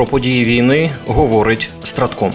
Про події війни говорить Стратком.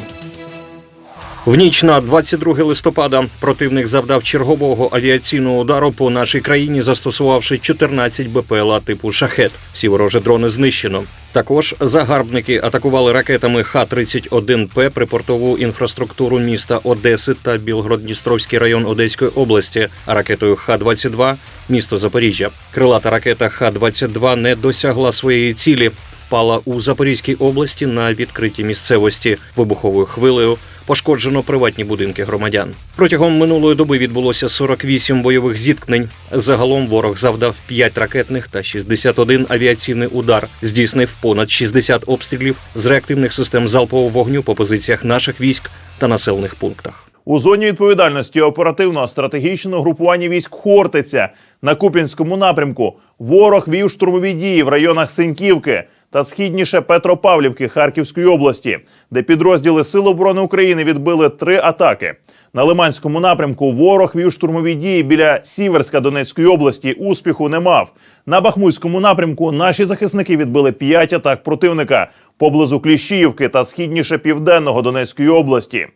В ніч на 22 листопада противник завдав чергового авіаційного удару по нашій країні, застосувавши 14 БПЛА типу шахет. Всі ворожі дрони знищено. Також загарбники атакували ракетами Х-31П припортову інфраструктуру міста Одеси та Білгород-Дністровський район Одеської області, а ракетою Х-22 – місто Запоріжжя. Крилата ракета Х-22 не досягла своєї цілі, впала у Запорізькій області на відкритій місцевості вибуховою хвилею. Пошкоджено приватні будинки громадян. Протягом минулої доби відбулося 48 бойових зіткнень. Загалом ворог завдав 5 ракетних та 61 авіаційний удар, здійснив понад 60 обстрілів з реактивних систем залпового вогню по позиціях наших військ та населених пунктах. У зоні відповідальності оперативного стратегічного групування військ Хортиця на Куп'янському напрямку ворог вів штурмові дії в районах Синьківки та східніше Петропавлівки Харківської області, де підрозділи Сил оборони України відбили три атаки. На Лиманському напрямку ворог вів штурмові дії біля Сіверська Донецької області. Успіху не мав. На Бахмутському напрямку наші захисники відбили п'ять атак противника поблизу Кліщіївки та східніше південного Донецької області.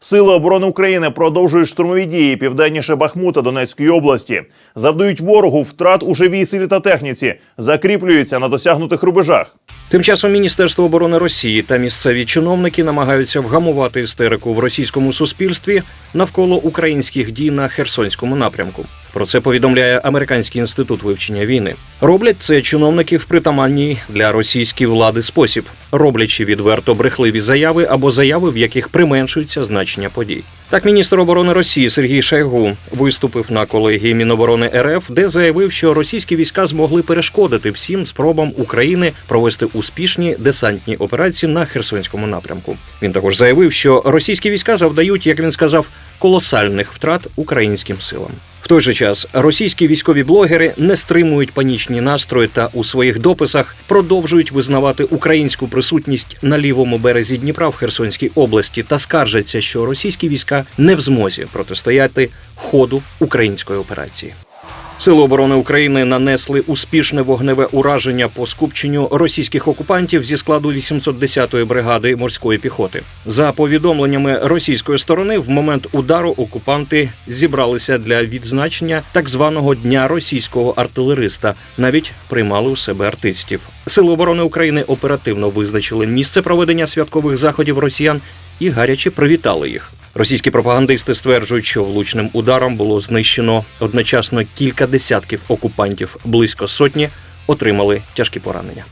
Сили оборони України продовжують штурмові дії південніше Бахмута Донецької області, завдають ворогу втрат у живій силі та техніці, закріплюються на досягнутих рубежах. Тим часом Міністерство оборони Росії та місцеві чиновники намагаються вгамувати істерику в російському суспільстві навколо українських дій на Херсонському напрямку. Про це повідомляє Американський інститут вивчення війни. Роблять це чиновники в притаманній для російської влади спосіб, роблячи відверто брехливі заяви або заяви, в яких применшується значення подій. Так, міністр оборони Росії Сергій Шойгу виступив на колегії Міноборони РФ, де заявив, що російські війська змогли перешкодити всім спробам України провести успішні десантні операції на Херсонському напрямку. Він також заявив, що російські війська завдають, як він сказав, колосальних втрат українським силам. В той же час російські військові блогери не стримують панічні настрої та у своїх дописах продовжують визнавати українську присутність на лівому березі Дніпра в Херсонській області та скаржаться, що російські війська не в змозі протистояти ходу української операції. Сили оборони України нанесли успішне вогневе ураження по скупченню російських окупантів зі складу 810-ї бригади морської піхоти. За повідомленнями російської сторони, в момент удару окупанти зібралися для відзначення так званого дня російського артилериста. Навіть приймали у себе артистів. Сили оборони України оперативно визначили місце проведення святкових заходів росіян і гаряче привітали їх. Російські пропагандисти стверджують, що влучним ударом було знищено одночасно кілька десятків окупантів, близько сотні отримали тяжкі поранення.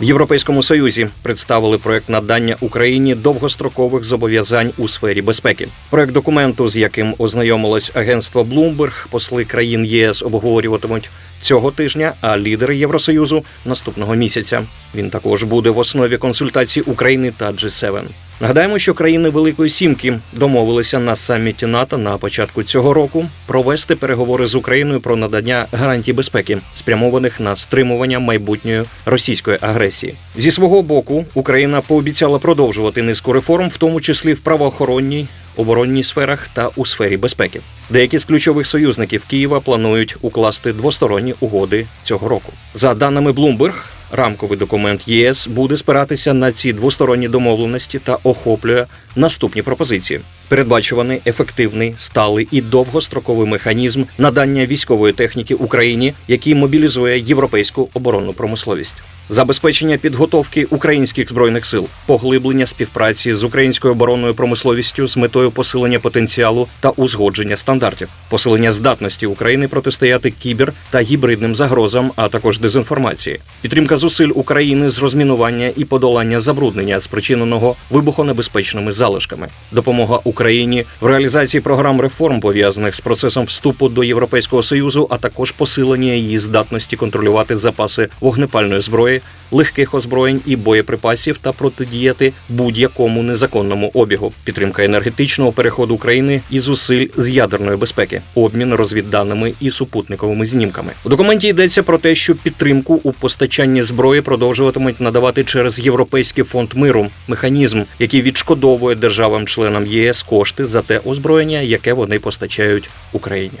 В Європейському Союзі представили проект надання Україні довгострокових зобов'язань у сфері безпеки. Проект документу, з яким ознайомилось агентство Bloomberg, посли країн ЄС обговорюватимуть цього тижня, а лідери Євросоюзу наступного місяця. Він також буде в основі консультацій України та G7. Нагадаємо, що країни Великої Сімки домовилися на саміті НАТО на початку цього року провести переговори з Україною про надання гарантій безпеки, спрямованих на стримування майбутньої російської агресії. Зі свого боку Україна пообіцяла продовжувати низку реформ, в тому числі в правоохоронній. Оборонній сферах та у сфері безпеки деякі з ключових союзників Києва планують укласти двосторонні угоди цього року. За даними Bloomberg, рамковий документ ЄС буде спиратися на ці двосторонні домовленості та охоплює наступні пропозиції: передбачуваний ефективний, сталий і довгостроковий механізм надання військової техніки Україні, який мобілізує європейську оборонну промисловість. Забезпечення підготовки українських збройних сил, поглиблення співпраці з українською оборонною промисловістю з метою посилення потенціалу та узгодження стандартів, посилення здатності України протистояти кібер та гібридним загрозам, а також дезінформації, підтримка зусиль України з розмінування і подолання забруднення, спричиненого вибухонебезпечними залишками, допомога Україні в реалізації програм реформ пов'язаних з процесом вступу до Європейського союзу, а також посилення її здатності контролювати запаси вогнепальної зброї, легких озброєнь і боєприпасів та протидіяти будь-якому незаконному обігу, підтримка енергетичного переходу України і зусиль з ядерної безпеки, обмін розвідданими і супутниковими знімками. У документі йдеться про те, що підтримку у постачанні зброї продовжуватимуть надавати через Європейський фонд миру, механізм, який відшкодовує державам-членам ЄС кошти за те озброєння, яке вони постачають Україні.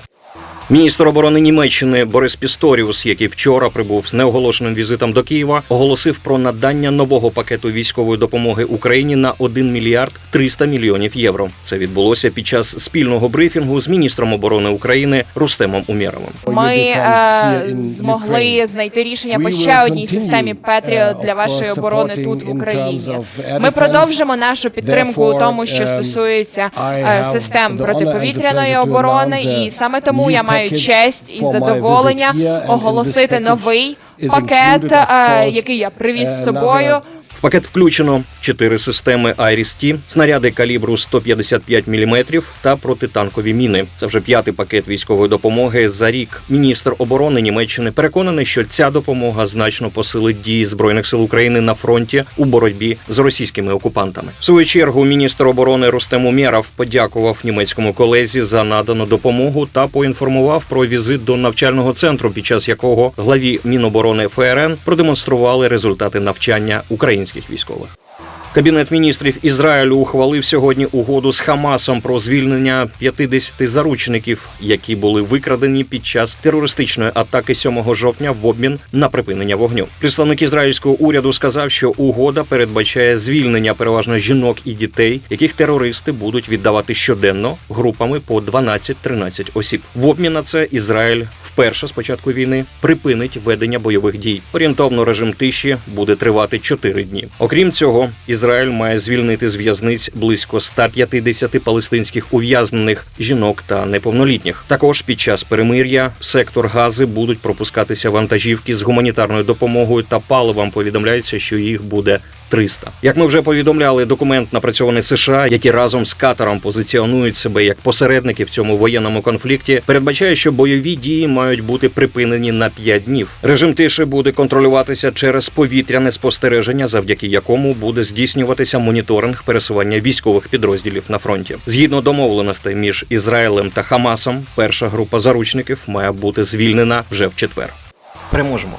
Міністр оборони Німеччини Борис Пісторіус, який вчора прибув з неоголошеним візитом до Києва, оголосив про надання нового пакету військової допомоги Україні на 1 мільярд 300 мільйонів євро. Це відбулося під час спільного брифінгу з міністром оборони України Рустемом Умєровим. Ми е, змогли знайти рішення по ще одній системі Петріот для вашої оборони тут в Україні. Ми продовжимо нашу підтримку у тому, що стосується е, систем протиповітряної оборони, і саме тому я маю честь і задоволення оголосити новий пакет, е, який я привіз з собою. Пакет включено чотири системи Iris-T, снаряди калібру 155 мм та протитанкові міни. Це вже п'ятий пакет військової допомоги за рік. Міністр оборони Німеччини переконаний, що ця допомога значно посилить дії збройних сил України на фронті у боротьбі з російськими окупантами. В свою чергу міністр оборони Рустем Умєров подякував німецькому колезі за надану допомогу та поінформував про візит до навчального центру, під час якого главі Міноборони ФРН продемонстрували результати навчання українських військових. Кабінет міністрів Ізраїлю ухвалив сьогодні угоду з Хамасом про звільнення 50 заручників, які були викрадені під час терористичної атаки 7 жовтня в обмін на припинення вогню. Представник ізраїльського уряду сказав, що угода передбачає звільнення переважно жінок і дітей, яких терористи будуть віддавати щоденно групами по 12-13 осіб. В обмін на це Ізраїль вперше з початку війни припинить ведення бойових дій. Орієнтовно режим тиші буде тривати 4 дні. Окрім цього, Ізраїль має звільнити з в'язниць близько 150 палестинських ув'язнених жінок та неповнолітніх. Також під час перемир'я в сектор Гази будуть пропускатися вантажівки з гуманітарною допомогою та паливом. Повідомляється, що їх буде 300. Як ми вже повідомляли, документ напрацьований США, які разом з Катаром позиціонують себе як посередники в цьому воєнному конфлікті, передбачає, що бойові дії мають бути припинені на 5 днів. Режим тиші буде контролюватися через повітряне спостереження, завдяки якому буде здійснюватися моніторинг пересування військових підрозділів на фронті. Згідно домовленостей між Ізраїлем та Хамасом, перша група заручників має бути звільнена вже в четвер. Переможемо.